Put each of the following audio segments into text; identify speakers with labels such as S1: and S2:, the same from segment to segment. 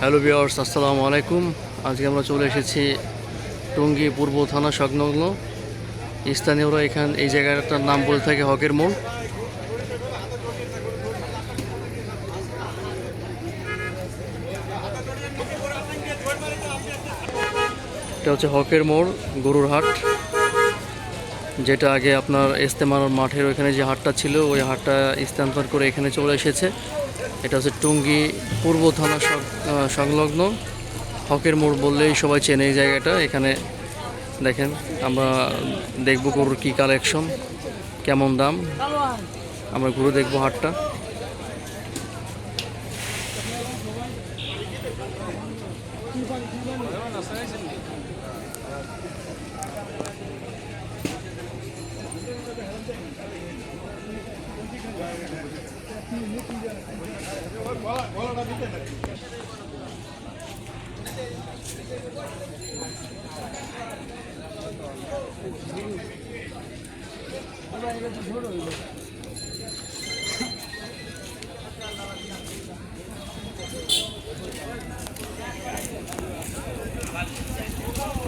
S1: Hello বিয়ার্স আসসালামু আলাইকুম। আজকে আমরা চলে এসেছি টঙ্গী পূর্ব থানা সংলগ্ন স্থানীয়রা এখান এই জায়গাটার নাম বলে থাকে হকের মোড়। এটা হচ্ছে হকের মোড়, গরুর হাট। যেটা আগে আপনার ইস্তেমার মাঠের ওইখানে যে হাটটা ছিল, ওই হাটটা স্থানান্তর করে এখানে চলে এসেছে। এটা হচ্ছে টুঙ্গি পূর্ব থানা সংলগ্ন। হকের মোড় বললেই সবাই চেনে এই জায়গাটা। এখানে দেখেন, আমরা দেখব গরুর কী কালেকশন কেমন দাম। আমরা ঘুরে দেখব হাটটা।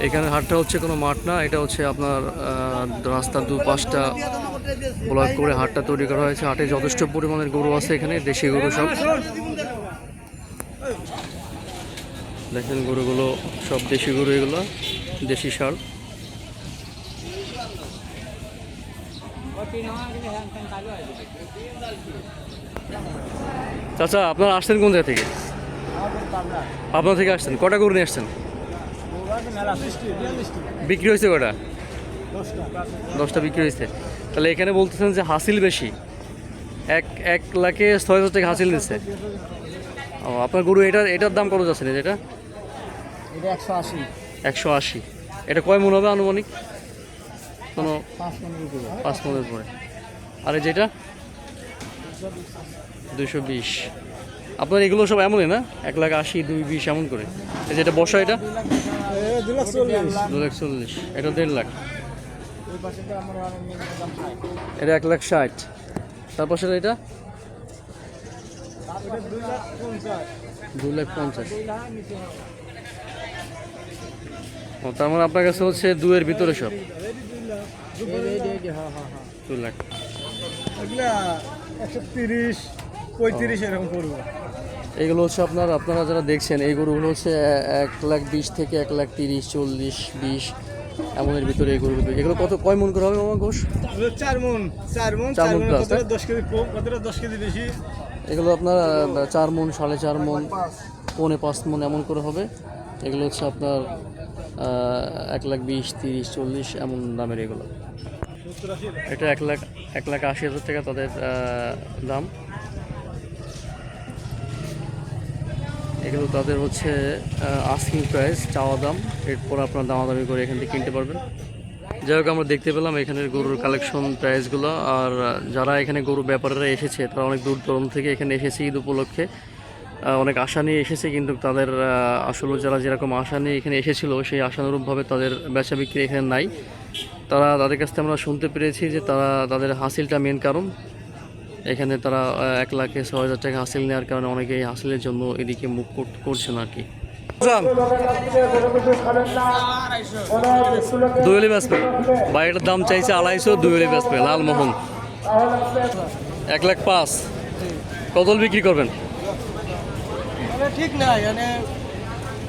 S1: এখানে হাটটা হচ্ছে কোনো মাঠ না, এটা হচ্ছে আপনার রাস্তার দু পাশটা ব্লক করে হাটটা তৈরি করা হয়েছে। হাটে যথেষ্ট পরিমাণের গরু আছে এখানে, দেশি গরু সব। দেখেন গরুগুলো, সব দেশি গরু এগুলো, দেশি সার। চাচা, আপনারা আসছেন কোন জায়গা থেকে? আপনার থেকে আসছেন? কটা গরু নিয়ে আসছেন? বিক্রি হয়েছে কটা? দশটা বিক্রি হয়েছে। তাহলে এখানে বলতেছেন যে হাসিল বেশি। এক এক লাখে ছয় হাজার টাকা হাসিল দিচ্ছে। ও আপনার গরু এটার এটার দাম কত যাচ্ছে এটা?
S2: এটা একশো আশি।
S1: একশো আশি। এটা কয় মন হবে আনুমানিক? কোনো
S2: পাঁচ
S1: মনের পরে আর যেটা? দুশো বিশ। আপনার এগুলো সব এমনই না? এক লাখ আশি দুই বিশ এমন করে। এই যেটা বসা এটা?
S2: দু লাখ চল্লিশ।
S1: এটা দেড় লাখ। এটা এক লাখ ষাট। তারপর সেটা এটা
S2: এটা দুই লাখ পঞ্চাশ
S1: দু লাখ পঞ্চাশ। ও তার মানে আপনার কাছে হচ্ছে দুয়ের ভিতরে সব?
S2: হ্যাঁ হ্যাঁ হ্যাঁ
S1: দু লাখ
S2: একশো তিরিশ পঁয়ত্রিশ এরকম করব
S1: এইগুলো হচ্ছে আপনার আপনারা যারা দেখছেন এই গরুগুলো হচ্ছে এক লাখ বিশ থেকে এক লাখ তিরিশ চল্লিশ বিশ এমনের ভিতরে এই গরুগুলো। এগুলো কত কয় মন করে হবে মামা ঘোষ?
S2: এগুলো চার মন চার মন
S1: চার
S2: মন? দশ কেজি কম কতটা দশ কেজি বেশি?
S1: এগুলো আপনার চার মন, সাড়ে চার মন, পৌনে পাঁচ মন এমন করে হবে। এগুলো হচ্ছে আপনার এক লাখ বিশ, তিরিশ, চল্লিশ এমন দামের এগুলো। এটা এক লাখ এক লাখ আশি হাজার টাকা তাদের দাম। এগুলো তাদের হচ্ছে আস্কিং প্রাইস চাওয়া দাম। এরপর আপনার দামাদামি করে এখান থেকে কিনতে পারবেন। যাই হোক, আমরা দেখতে পেলাম এখানের গরুর কালেকশন প্রাইসগুলো আর যারা এখানে গরু ব্যাপারীরা এসেছে, তারা অনেক দূর দূরান্ত থেকে এখানে এসেছে ঈদ উপলক্ষে। অনেক আশা নিয়ে এসেছে, কিন্তু তাদের আসলে যারা যেরকম আশা নিয়ে এখানে এসেছিল, সেই আশানুরূপভাবে তাদের বেচা বিক্রি এখানে নাই। তারা তাদের কাছ থেকে আমরা শুনতে পেরেছি যে তারা তাদের হাসিলটা মেন কারণ। এখানে তারা এক লাখে ছ হাজার টাকা হাসিল নেওয়ার কারণে অনেকে এই হাসিলের জন্য এদিকে মুখ কর- করছেন আর কি। দুয়েলি ব্যাসপে বাইরের দাম চাইছে আড়াইশো দুয়েলি ব্যাসপে লালমোহন। এক লাখ পাঁচ। কতল বিক্রি করবেন?
S2: ঠিক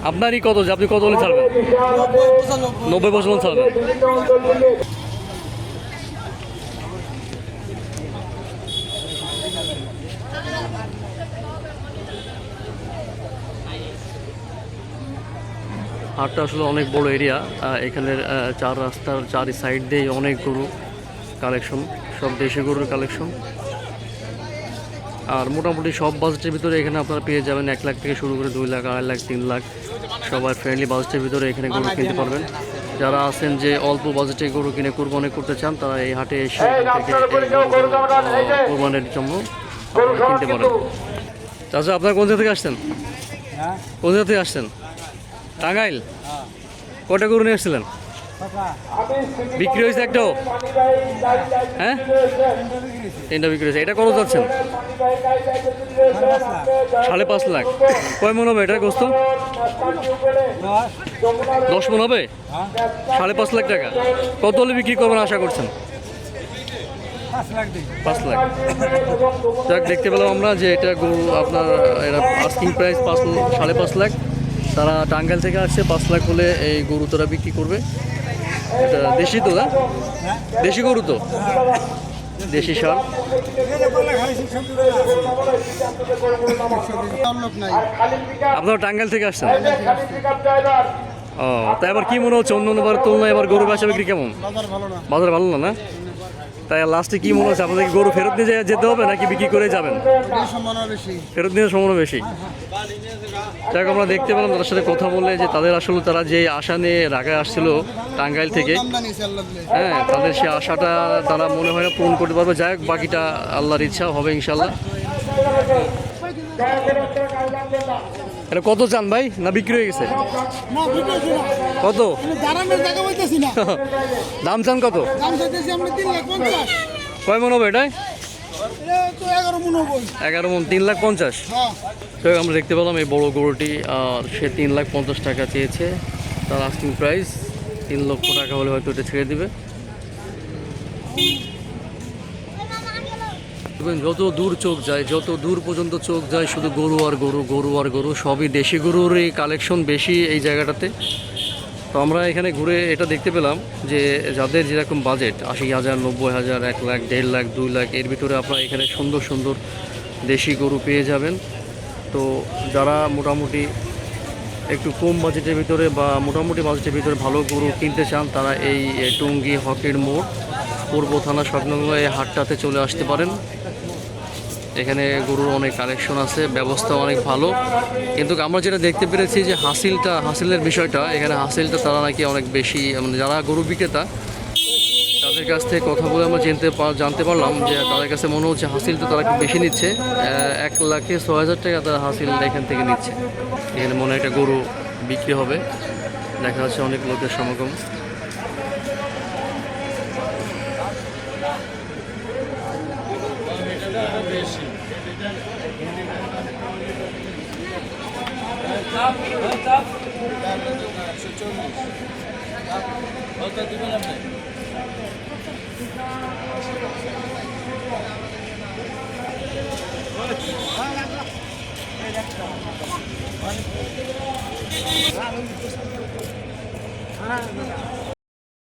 S1: আপনারই কত আপনি কত হলে ছাড়বেন?
S2: নব্বই পঁচানব্বই।
S1: নব্বই বছর ছাড়বেন? হাটটা আসলে অনেক বড় এরিয়া এখানের চার রাস্তার চারি সাইড দিয়ে অনেক গরু কালেকশন সব দেশি গরুর কালেকশন আর মোটামুটি সব বাজেটের ভিতরে এখানে আপনারা পেয়ে যাবেন এক লাখ থেকে শুরু করে দুই লাখ আড়াই লাখ তিন লাখ। সবার ফ্রেন্ডলি বাজেটের ভিতরে এখানে গরু কিনতে পারবেন। যারা আছেন যে অল্প বাজেটে গরু কিনে কোরবানি করতে চান তারা এই হাটে এসে কোরবানির জন্য কিনতে পারেন। চাচা আপনার কোন জায়গা থেকে আসছেন?
S2: হ্যাঁ।
S1: কোন জায়গা থেকে আসছেন? টাঙ্গাইল? কটা গরু নিয়ে আসছিলেন? বিক্রি হয়েছে একটাও? হ্যাঁ? তিনটা বিক্রি হয়েছে। এটা কত যাচ্ছেন? সাড়ে পাঁচ লাখ। কয় মন হবে এটা গোস্ত? দশ মন হবে? সাড়ে পাঁচ লাখ টাকা। কত হলে বিক্রি করবেন আশা করছেন? পাঁচ লাখ। যাক, দেখতে পেলাম আমরা যে এটা গরু আপনার এটা আস্কিং প্রাইস পাঁচ, সাড়ে পাঁচ লাখ। তারা টাঙ্গাইল থেকে আসছে পাঁচ লাখ হলে এই গরু তারা বিক্রি করবে। এটা দেশি তো না? দেশি গরু তো? দেশি সার। আপনারা টাঙ্গাইল থেকে আসছেন? ও তা এবার কি মনে হচ্ছে? অন্য অন্যবার তুলনায় এবার গরু বাসা বিক্রি কেমন?
S2: বাজার ভালো না।
S1: বাজার ভালো না না? তাই লাস্টে কি মনে হচ্ছে? আপনাদের গরু ফেরত নিয়ে যেতে- হবে নাকি বিক্রি করে যাবেন? ফেরত নিয়ে সম্ভাবনা বেশি। যাক আমরা দেখতে পেলাম তাদের সাথে কথা বলে যে তাদের আসলে তারা যে আশা নিয়ে রাগায় আসছিল টাঙ্গাইল থেকে হ্যাঁ তাদের সেই আশাটা তারা মনে হয় না পূরণ করতে পারবে। যাই বাকিটা আল্লাহর ইচ্ছা, হবে ইনশাল্লাহ এটা কত চান ভাই? না বিক্রি হয়ে গেছে? কত? দাম চান কত? কয় মন হবে এটাই
S3: মনে
S1: এগারো মন তিন লাখ পঞ্চাশ?
S3: হ্যাঁ।
S1: তো আমরা দেখতে পেলাম এই বড় গরুটি আর সে তিন লাখ পঞ্চাশ টাকা চেয়েছে। তার আস্কিং প্রাইস তিন লক্ষ টাকা হলে হয়তো এটা ছেড়ে দিবে। দেখবেন, যত দূর চোখ যায়, যত দূর পর্যন্ত চোখ যায়, শুধু গরু আর গরু গরু আর গরু, সবই দেশি গরুর এই কালেকশন বেশি এই জায়গাটাতে। তো আমরা এখানে ঘুরে এটা দেখতে পেলাম যে যাদের যেরকম বাজেট আশি হাজার, নব্বই হাজার, এক লাখ, দেড় লাখ, দুই লাখ, এর ভিতরে আপনারা এখানে সুন্দর সুন্দর দেশি গরু পেয়ে যাবেন। তো যারা মোটামুটি একটু কম বাজেটের ভিতরে বা মোটামুটি বাজেটের ভিতরে ভালো গরু কিনতে চান, তারা এই টুঙ্গি, হকের মোড়, পূর্ব থানা সংলগ্ন এই হাটটাতে চলে আসতে পারেন। এখানে গরুর অনেক কালেকশন আছে, ব্যবস্থা অনেক ভালো। কিন্তু আমরা যেটা দেখতে পেরেছি যে হাসিলটা, হাসিলের বিষয়টা, এখানে হাসিলটা তারা নাকি অনেক বেশি মানে যারা গরু বিক্রেতা, তাদের কাছ থেকে কথা বলে আমরা জানতে জানতে পারলাম যে তাদের কাছে মনে হচ্ছে হাসিলটা তারা একটু বেশি নিচ্ছে। এক লাখে ছ হাজার টাকা তারা হাসিল এখান থেকে নিচ্ছে। এখানে মনে একটা গরু বিক্রি হবে। দেখা যাচ্ছে অনেক লোকের সমাগম। হ্যাঁ